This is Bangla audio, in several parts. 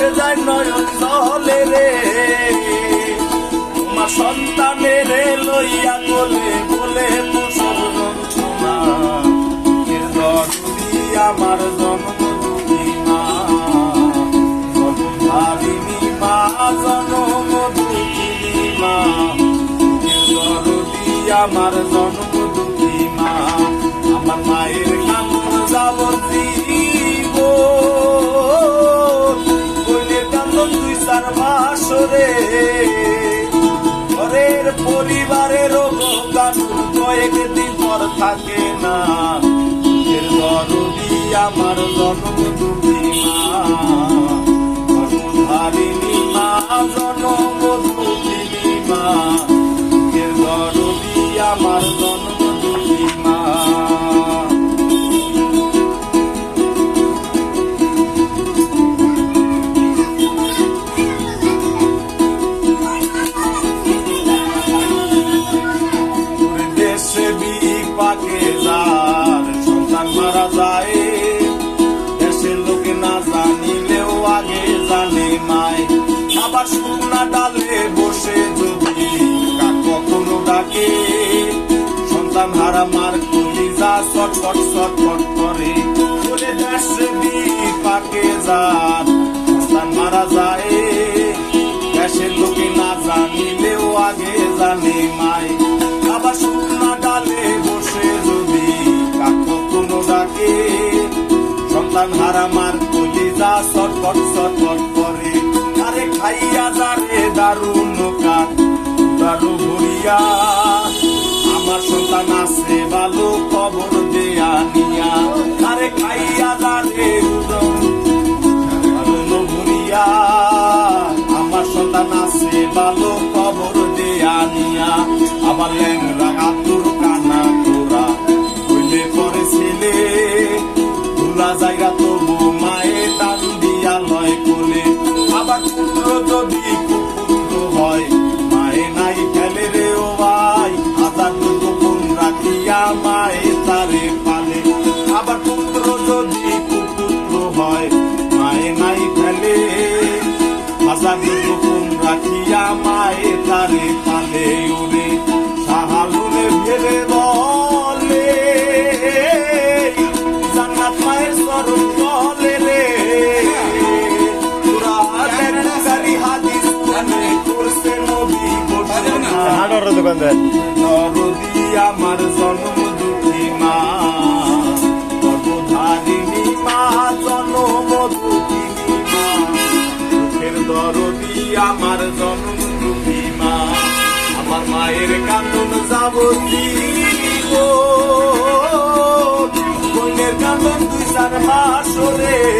ভেসে যায় নয়ন জলে রে। মা সন্তানের লইয়া কোলে বলে প্রসব যন্ত্রণা এর দরদি আমার জন্মদুখী মা জন্মধারিণী মা মা আমার জন্মদুখী ঘরের পরিবারের কানুন কয়েক দিন পর থাকে না। আমার জন্ম দুঃখী মা মা। দুঃখিনী মা জন্ম মারা যায় দেশের লোকে না জানিলেও আগে জানে মায় আবার শুকনা ডালে বসে যদি কখনো ডাকে সন্তান হারা মার কলি যা ছটফট ছটফট করে বলে দেশে বিপাকে যার সন্তান মারা যায় দেশের লোকে না জানিলেও আগে জানে মায় সন্তান হারামার কলি যা ছটফট ছটফট করে। আরে খাইয়া যারে দারুণ কাক দারু ভরিয়া। আমার সন্তান আছে ভালো খবর দেয়া নিয়া। আরে খাইয়া যারে ভরিয়া। আমার সন্তান আছে ভালো দেয়া নিয়া। ল্যাংরা জায়গা তবু মায়ে টান দিয়া লয় কোলে। আবার পুত্র যদি কুপুত্র হয়, মায়ে নাই ফেলে রে ও ভাই। আদার গোপন রাখিয়া মায়ে তারে পালে। আবার পুত্র যদি হয়, মায়ে নাই ফেলে। হাজার গোপন রাখিয়া মায়ে তারে পালে উড়ে। নরদি আমার জন্ম মা। গর্ভধারিণী মা, জন্ম আমার জন্ম মা। আমার মায়ের কান্দন যাবতী বোনের কান্দন দুই চার মাস রে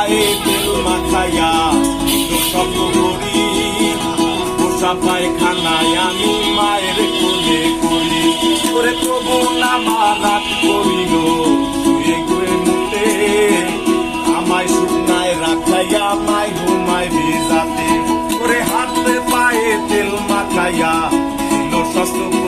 পায়ে তেল মাখাইয়া তবু নামার রাত করিল শুয়ে গুয়ে মায় ঘুমায় ভেজাতে করে হাতে পায়ে তেল মাখাইয়া, দিল শস্ত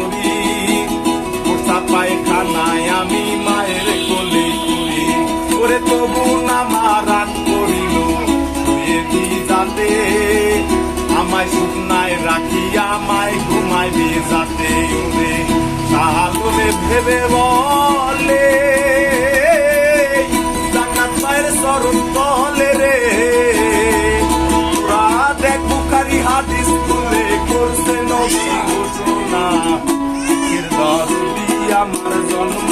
ভেবে বলে, জান্নাত মায়ের স্মরণ তলে রে। তোরা দেখ বুখারি হাদিস তুলে করছে নবী ঘোষণা। আমার জন্ম